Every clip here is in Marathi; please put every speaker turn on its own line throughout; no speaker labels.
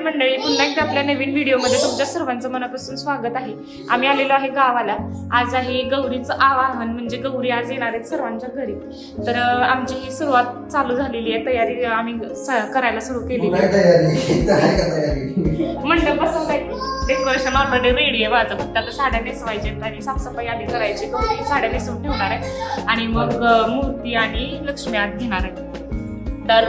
सुप्रभात मंडळी. पुन्हा एकदा आपल्या नवीन व्हिडिओमध्ये तुमच्या सर्वांचं मनापासून स्वागत आहे. आम्ही आलेलो आहे गावाला. आज आहे गौरीचं आवाहन म्हणजे गौरी आज येणार आहेत सर्वांच्या घरी. तर आमची ही सुरुवात चालू झालेली आहे. तयारी आम्ही करायला सुरू केलेली आहे.
तयारी. इथं आहे का तयारी?
मंडप बसवताय डेकोरेशन ऑलरेडी रेडी आहे. माझं फक्त आता साड्या नेसवायच्या आणि साफसफाई आधी करायची. गौरी साड्या नेसवून ठेवणार आहे. आणि मग मूर्ती आणि लक्ष्मी आत घेणार आहे. तर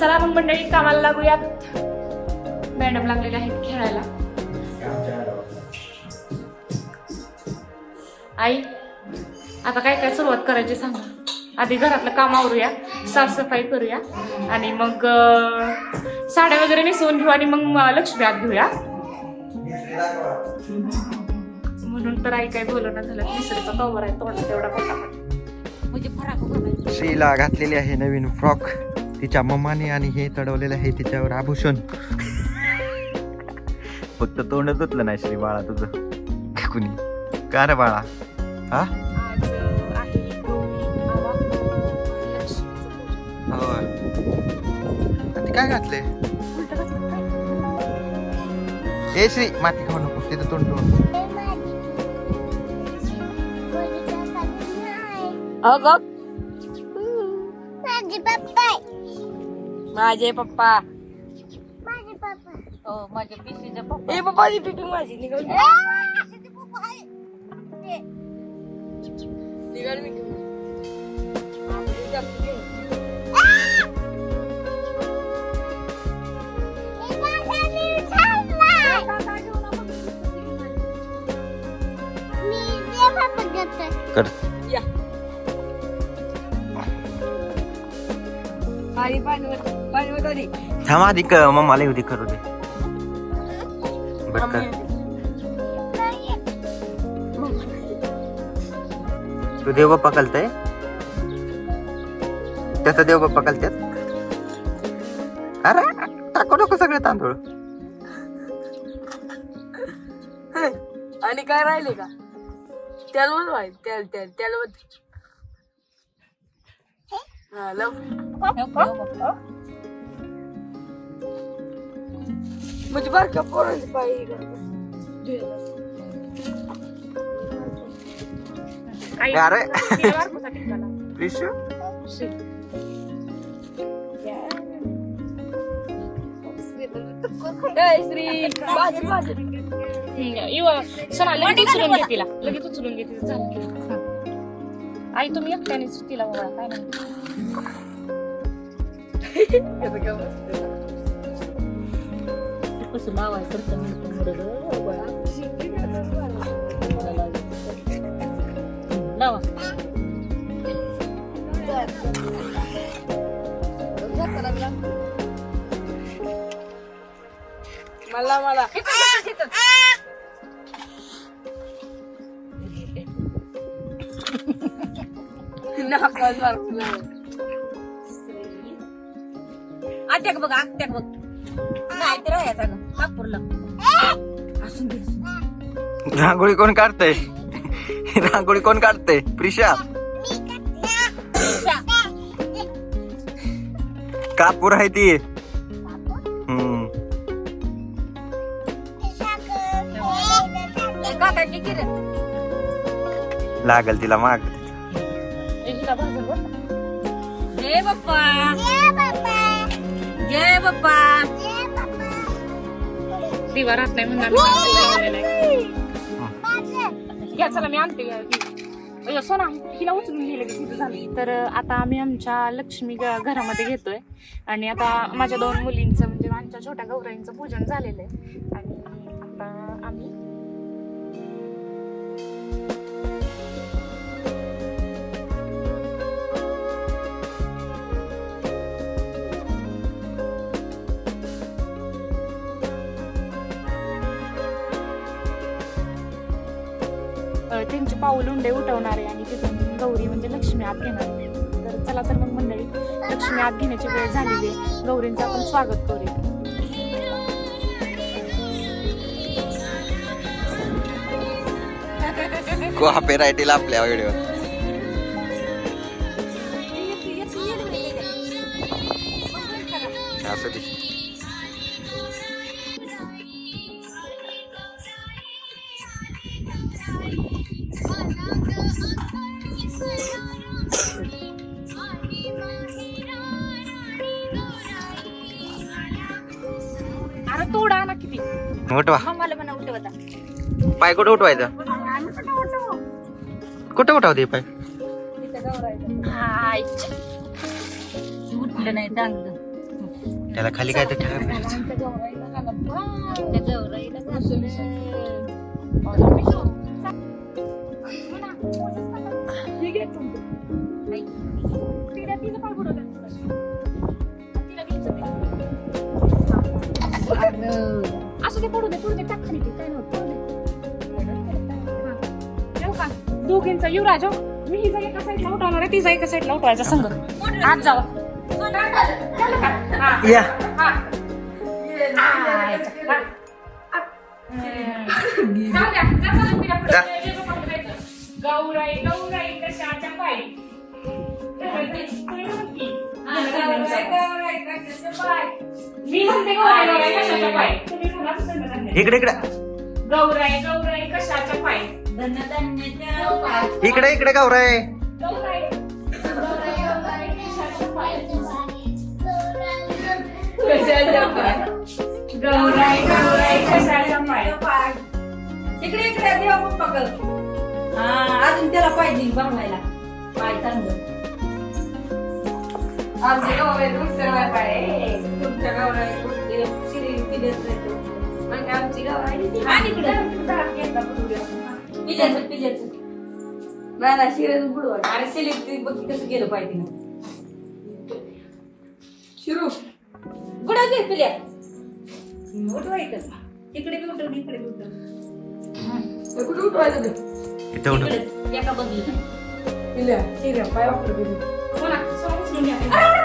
चला मग मंडळी कामाला लागूयात. मॅडम लागलेले आहेत खेळायला. आई आता काय काय सुरुवात करायची सांगा. आधी घरातलं काम आवरूया साफसफाई करूया आणि मग साड्या वगैरे नेसवून घेऊ आणि मग लक्ष्मी आत घेऊया. म्हणून तर आई काय बोलणं झालं. तिसरीचा कवर आहे तोंड तेवढा पटापट
म्हणजे फराक.
श्रीला घातलेली आहे नवीन फ्रॉक. तिच्या मम्माने आणि हे चढवलेलं आहे तिच्यावर आभूषण. फक्त तोंड तुटलं नाही श्री बाळा तुझं. कुणी? का रे बाळा? हा? काय घातले? ए श्री माती खाऊ नको तिथं तोंड.
अगं.
माझे पप्पा
माझे पप्पा
माझे पप्पा.
हो माझ्या पिशीचे पप्पा. ए पप्पाची पिपी माझी निघाल निघाल मी.
कर.
या. पाणी पाणी पाणी वगैरे
थांब आधी क मम्माला येऊ दे करू दे. कर तू देव बाप्पा कलताय त्याचा देव बाप्पा कलत्यात अरे टाकू नको सगळे तांदूळ.
आणि काय राहिले का? त्याला त्याला त्याला हा लव. म्हणजे बारक्या पोरांची पाहिजे
आई
अरे.
तिला.
पिशू
श्री बाजरी बाजरी
सोना लगेच उचलून घे तिला. लगेच उचलून घे झालं हं. आई तुम्ही एकट्यानेच तिला बघा काय नाही
कसं मावाय करतं लावा मला मला नाकात मारतो आत्याक बघ आत्याक बघ नागपूरला असून दे
रांगोळी कोण काढतय? रांगोळी कोण काढतय? प्रिशा. कापूर आहे ती. लागल तिला माग.
जय बाप्पा. जय बाप्पा.
दिवा राहत नाही म्हणून आम्ही भाजून लावलेला आहे. घ्या चला मी आणते घ्या, घे. सोना हिला उचलून गेले झालं तर आता आम्ही आमच्या लक्ष्मी घरामध्ये घेतोय आणि आता माझ्या दोन मुलींचं म्हणजे आमच्या छोट्या गौराईंचं पूजन झालेलं आहे आणि आता आम्ही त्यांचे पाऊल उंडे उठवणारे आणि तिथून गौरी म्हणजे लक्ष्मी आत घेणार तर चला तर मग मंडळी लक्ष्मी आत घेण्याची वेळ झालेली आहे. गौरींचं आपण स्वागत करूया.
कॉपीराईटीला आपल्या व्हिडिओ असू
तोडा ना किती.
उठवा.
मम्माला म्हणा उठवता
पाय कुठं उठवायचं? कुठं उठवते पाय?
हाय.
उठलं नाही चांगलं
त्याला खाली काय तर ठेवायला
त्या गौराईला घासून
घे तू. तिला तिचं पाय बुडवलं. असू दे पडू दे पडू दे टाक खाली ते काय नव्हतं हा. येऊ का दोघींचा युवराज हो मी हिचा एका साईडला उठवणार आहे तिचा एका साईडला उठवायचा संघ जावा का? हा.
या
हा. गौराई गौराई कशाच्या पायी मी म्हणते गौराई गौराई कशाच्या पायी तुम्ही म्हणा.
इकडे इकडे.
गौराई गौराई कशाच्या पायी
धन्य धन्य पाय
इकडे इकडे गौराय
गौराई गौराई गौराई कशाच्या पायी गौराई गौराई कशाच्या पायी
इकडे इकडे देवा पप्पा कर. हा अजून त्याला पाहिजे बनवायला पाय चांगलं. आमचे गौराई उठणार पाय तुमच्या उठते शिरी पिलेच म्हणजे आमची गौराई आणि पिल्याचं पिल्याचं नाही ना शिरेच बुडवा अरे सिलिप ती बघ कसं केलं पाहिजे ना. शिरू बुडा दे पिल्या उठवायचं इकडे. बी उठव इकडे बी उठव. कुठे उठवायचं
इथं उठव.
इकडे एका बदली
हो ना, समोर उचलून घ्या.